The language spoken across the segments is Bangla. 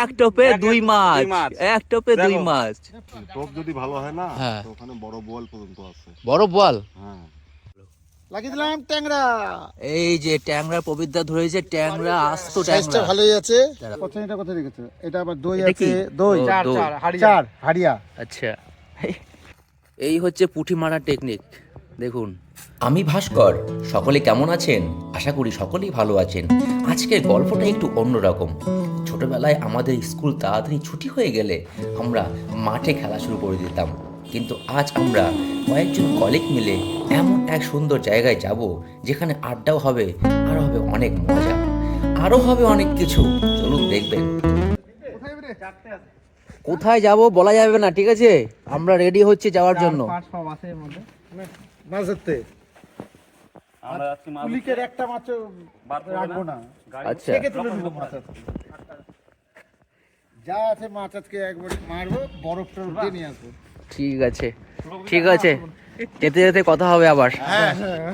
এক টোপে দুই মাছ। এক টোপে দুই মাছ। টোপ যদি ভালো হয় না হ্যাঁ। ওখানে বড় বোয়াল পর্যন্ত আছে। বড় বল হ্যাঁ। লাগিয়ে দিলাম ট্যাংরা। এই যে ট্যাংরা পবিত্রা ধরেছে ট্যাংরা আস্ত ট্যাংরা। ভালোই আছে। দাঁড়া। এটা কোথায় রেখেছো? এটা আবার দই আছে দই। ও, চার হাড়িয়া। আচ্ছা। এই হচ্ছে পুঁটি মারার টেকনিক দেখুন। আমি ভাস্কর সকলে কেমন আছেন? আশা করি সকলেই ভালো আছেন। আজকের গল্পটা একটু অন্যরকম। ছোটবেলায় আমাদের স্কুল তাড়াতাড়ি ছুটি হয়ে গেলে আমরা মাঠে খেলা শুরু করে দিতাম কিন্তু আজ আমরা কয়েকজন কলিগ মিলে এমন এক সুন্দর জায়গায় যাব যেখানে আড্ডাও হবে আর হবে অনেক মজা আরও হবে অনেক কিছু চলুন দেখবেন কোথায় যাব বলা যাবে না ঠিক আছে আমরা রেডি হচ্ছে যাওয়ার জন্য মাছ ধরতে আমরা যাচ্ছি মাছ পুলিকের একটা মাছ রাখব না? না। আচ্ছা। থেকে তুলে নেব মাছ যা আছে মাছ আজকে একবার মারবো বরফ টরফ দিয়ে নিয়ে আসব। ঠিক আছে। ঠিক আছে। যেতে যেতে কথা হবে আবার।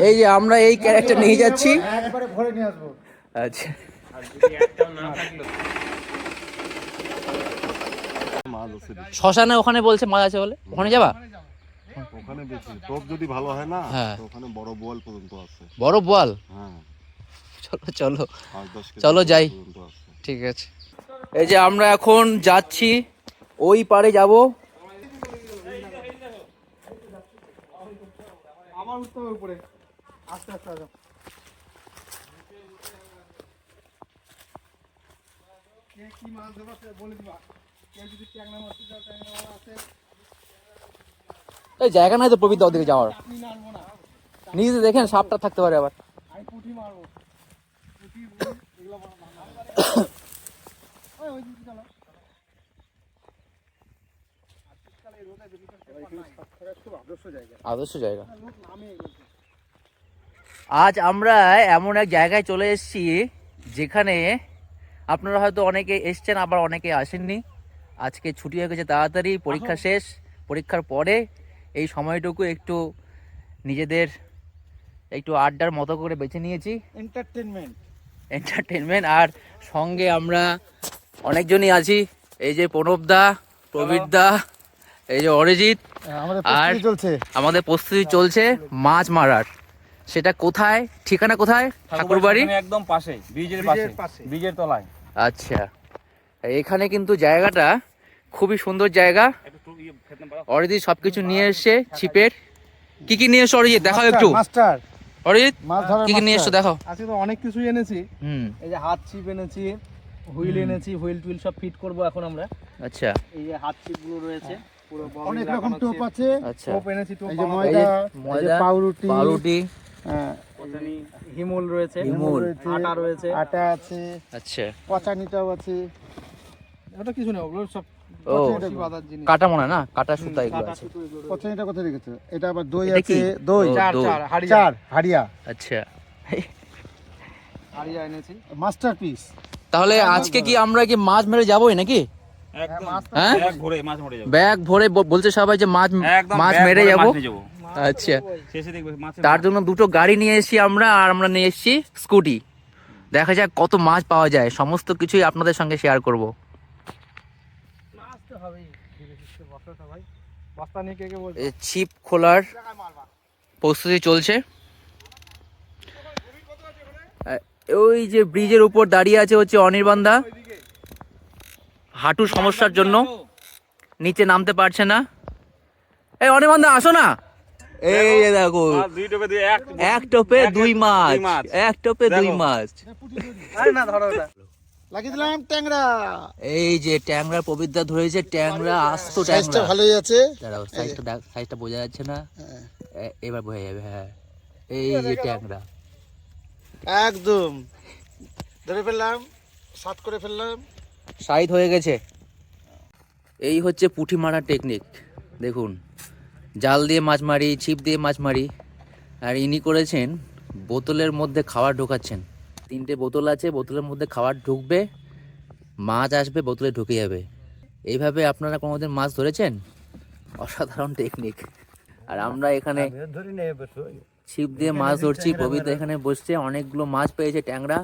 এই যে আমরা এই ক্যারেক্টার নিয়ে যাচ্ছি। একবারে ভরে নিয়ে আসব। আচ্ছা। মাছ আছে বেশি। শ্মশানে ওখানে বলছে মাছ আছে বলে? ওখানে যাবা। ওখানে বেশি। টোপ যদি ভালো হয় না হ্যাঁ। তো ওখানে বড় বোয়াল পর্যন্ত আছে। বড় বল হ্যাঁ। চলো চলো। চলো যাই। ঠিক আছে। এই যে আমরা এখন যাচ্ছি ওই পারে যাব। আমার উঠতে উপরে। আস্তে আস্তে কে কি মাছ দেবো বলে দিবা? কে যদি ট্যাংরা মাছ ট্যাংরা আছে। এই জায়গা নাই তো পবিত্র ওদিকে যাওয়ার। নিজে দেখেন সাপটা থাকতে পারে আবার। আদর্শ জায়গা। আজ আমরা এমন এক জায়গায় চলে এসেছি যেখানে আপনারা হয়তো অনেকে এসছেন আবার অনেকে আসেননি। আজকে ছুটি হয়ে গেছে তাড়াতাড়ি পরীক্ষা শেষ। পরীক্ষার পরে এই সময়টুকু একটু নিজেদের একটু আড্ডার মতো করে বেছে নিয়েছি। এন্টারটেনমেন্ট এন্টারটেনমেন্ট আর সঙ্গে আমরা অনেকজনই আছি। এই যে প্রণবদা প্রবীরদা এই যে অরিজিৎ আর- চলছে। আমাদের প্রস্তুতি চলছে মাছ মারার। সেটা কোথায়? ঠিকানা কোথায়? ঠাকুরবাড়ি? একদম পাশে ব্রিজের পাশে। ব্রিজের তলায়। আচ্ছা। এখানে কিন্তু জায়গাটা খুবই সুন্দর জায়গা? অরিজিৎ সবকিছু নিয়ে এসছে ছিপের। কি কি নিয়ে এসছো অরিজিৎ? দেখাও একটু। মাস্টার অরিজিৎ কি কি নিয়ে এসছো? দেখো আজকে তো অনেক কিছুই এনেছি। হুম। এই যে হাত ছিপ এনেছি হুইল এনেছি হুইল টুইল সব ফিট করব এখন আমরা। আচ্ছা। এই যে হাত ছিপগুলো রয়েছে অনেক রকম টোপ আছে। আচ্ছা। টোপ এনেছি টোপ এই যে ময়দা ময়দা পাউরুটি। পাউরুটি। হ্যাঁ, হিমুল রয়েছে। হিমুল। আটা রয়েছে। আটা আছে। আচ্ছা। পচানিটাও আছে। ওটা কিছু নেই ওগুলো সব ও কাটা মনে না? কাটা সুতা এগুলো আছে। কোথায় রেখেছো? এটা আবার দই আছে দই। চার চার হাড়িয়া। চার হাড়িয়া। আচ্ছা। হাড়িয়া এনেছি। মাস্টারপিস তাহলে আজকে কি আমরা কি মাছ মেরে যাবোই নাকি? হ্যাঁ যাবে। ব্যাগ ভরে বলছে সবাই যে মাছ মাছ মেরে যাব। আচ্ছা। তার জন্য দুটো গাড়ি নিয়ে এসেছি আমরা আর আমরা নিয়ে এসেছি স্কুটি। দেখা যাক কত মাছ পাওয়া যায়। সমস্ত কিছুই আপনাদের সঙ্গে শেয়ার করব। হবেই ধীরে সুস্থে বসো সবাই বস্তা নিয়ে কে কে বলছে ছিপ খোলার প্রস্তুতি চলছে। ওই যে ব্রিজের উপর দাঁড়িয়ে আছে হচ্ছে অনির্বাণদা হাঁটুর সমস্যার জন্য। নিচে নামতে পারছে না। এই অনির্বাণদা আসো না। এই দেখো। এক এক টোপে দুই মাছ। এক টোপে দুই মাছ। না ধরো ওটা লাগিয়ে দিলাম ট্যাংরা। এই যে ট্যাংরা পবিত্রা ধরেছে ট্যাংরা আস্ত ট্যাংরা। ভালোই আছে। দাঁড়াও সাইজটা সাইজটা বোঝা যাচ্ছে না। হ্যাঁ। এবার বোঝা যাবে হ্যাঁ। এই যে ট্যাংরা। একদম। ধরে ফেললাম সাত করে ফেললাম। সাইজ হয়ে গেছে। এই হচ্ছে পুঁটি মারার টেকনিক দেখুন জাল দিয়ে মাছ মারি ছিপ দিয়ে মাছ মারি আর ইনি করেছেন বোতলের মধ্যে খাবার ঢোকাচ্ছেন। তিনটে বোতল আছে বোতলের মধ্যে খাবার ঢুকবে মাছ আসবে বোতলে ঢুকে যাবে। এইভাবে আপনারা কোনোদিন মাছ ধরেছেন? অসাধারণ টেকনিক আর আমরা এখানে ছিপ দিয়ে মাছ ধরছি কবিতা এখানে বসছে অনেকগুলো মাছ পেয়েছে ট্যাংরা।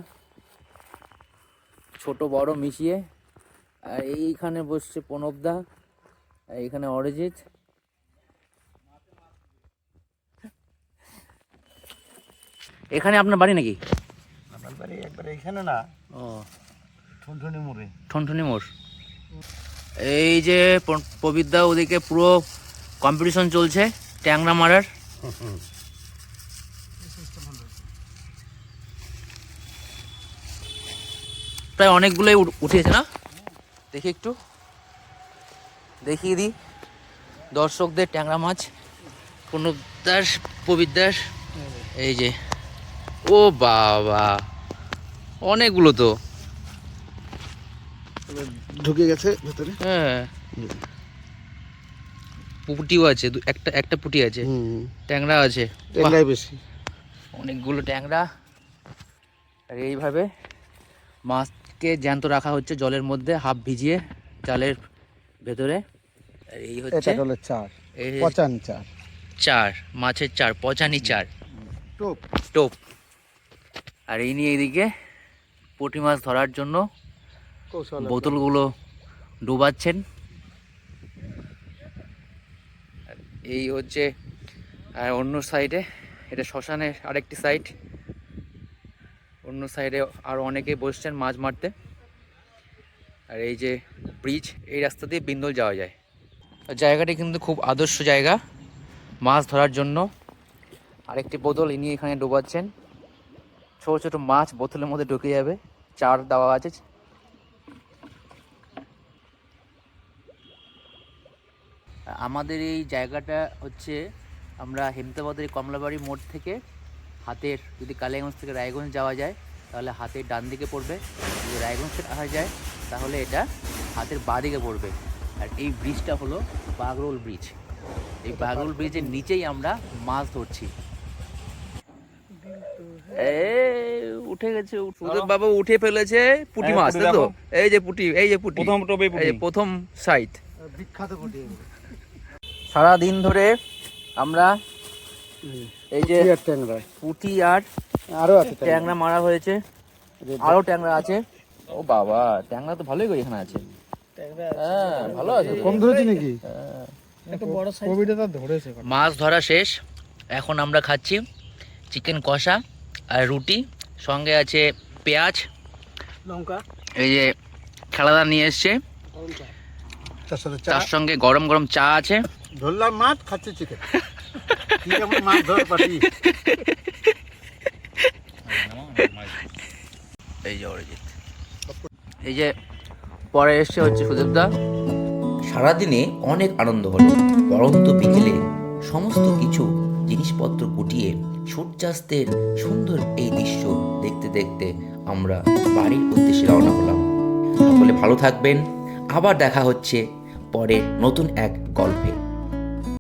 ছোট বড় মিশিয়ে। আর এইখানে বসছে প্রণবদা এইখানে অরিজিৎ। এখানে আপনার বাড়ি নাকি? এখানে না ও। ঠুনঠুনি মোড়ে। ঠনঠনি মোড়। এই যে প- প্রবীরদা ওদিকে পুরো কম্পিটিশন চলছে ট্যাংরা মারার। প্রায় অনেকগুলোই উঠ- উঠেছে না? দেখি একটু। দেখিয়ে দিই। দর্শকদের ট্যাংরা মাছ প্রণবদাস প্রবীরদাস এই যে। ও বাবা। অনেকগুলো তো। ঢুকে গেছে ভেতরে। হ্যাঁ। পুটিও আছে একটা একটা পুটি আছে। ট্যাংরা আছে। বেশি। অনেকগুলো ট্যাংরা। আর এইভাবে মাছকে জ্যান্ত রাখা হচ্ছে জলের মধ্যে হাফ ভিজিয়ে জালের ভেতরে। আর এই হচ্ছে চার। এই পচান চার। চার মাছের চার পচানি চার। টোপ। টোপ। আর এই নিয়ে এইদিকে পুঁটি মাছ ধরার জন্য বোতলগুলো ডুবাচ্ছেন। এই হচ্ছে অন্য সাইডে এটা শ্মশানের আরেকটি সাইড। অন্য সাইডে আর অনেকে বসছেন মাছ মারতে। আর এই যে ব্রিজ এই রাস্তা দিয়ে বিন্দল যাওয়া যায়। জায়গাটি কিন্তু খুব আদর্শ জায়গা মাছ ধরার জন্য। আরেকটি বোতল ইনি এখানে ডোবাচ্ছেন। ছোট ছোট মাছ বোতলের মধ্যে ঢুকে যাবে। চার দেওয়া আছে। আমাদের এই জায়গাটা হচ্ছে আমরা হেমতাবাদের কমলাবাড়ি মোড় থেকে হাতের, যদি কালিয়াগঞ্জ থেকে রায়গঞ্জ যাওয়া যায়, তাহলে হাতের ডান দিকে পড়বে। যদি রায়গঞ্জ থেকে আসা যায়, তাহলে এটা হাতের বাঁ দিকে পড়বে। আর এই ব্রিজটা হলো বাগরোল ব্রিজ এই বাগরোল ব্রিজের নিচেই আমরা মাছ ধরছি। উঠে গেছে বাবা উঠে ফেলেছে পুঁটি হ্যাঁ, মাছ তাই তো? এই যে পুঁটি এই যে পুঁটি। প্রথম টোপে এই পুঁটি। প্রথম সাইট। বিখ্যাত ফুটি সারা দিন ধরে আমরা এই যে ট্যাংরা। পুঁটি আর আরও আছে ট্যাংরা। মারা হয়েছে। আরও ট্যাংরা আছে। ও বাবা ট্যাংরা তো ভালোই করে এখানে আছে। হ্যাঁ ভালো আছে। কম ধরেছি নাকি? ধরেছে মাছ ধরা শেষ। এখন আমরা খাচ্ছি চিকেন কষা। আর রুটি সঙ্গে আছে পেঁয়াজ। লঙ্কা। এই যে খেলাদা নিয়ে এসছে। তার সঙ্গে গরম গরম চা আছে। ধরলাম মাছ খাচ্ছে চিকেন মাছ ধরে পাটি। এই যে অরিজিৎ। এই যে পরে এসছে হচ্ছে সুদেবদা সারাদিনে অনেক আনন্দ হলো। পরন্ত বিকেলে সমস্ত কিছু জিনিসপত্র গুটিয়ে সূর্যাস্তের সুন্দর এই দৃশ্য দেখতে দেখতে আমরা বাড়ির উদ্দেশ্যে রওনা হলাম। সকলে ভালো থাকবেন। আবার দেখা হচ্ছে পরে নতুন এক গল্পে।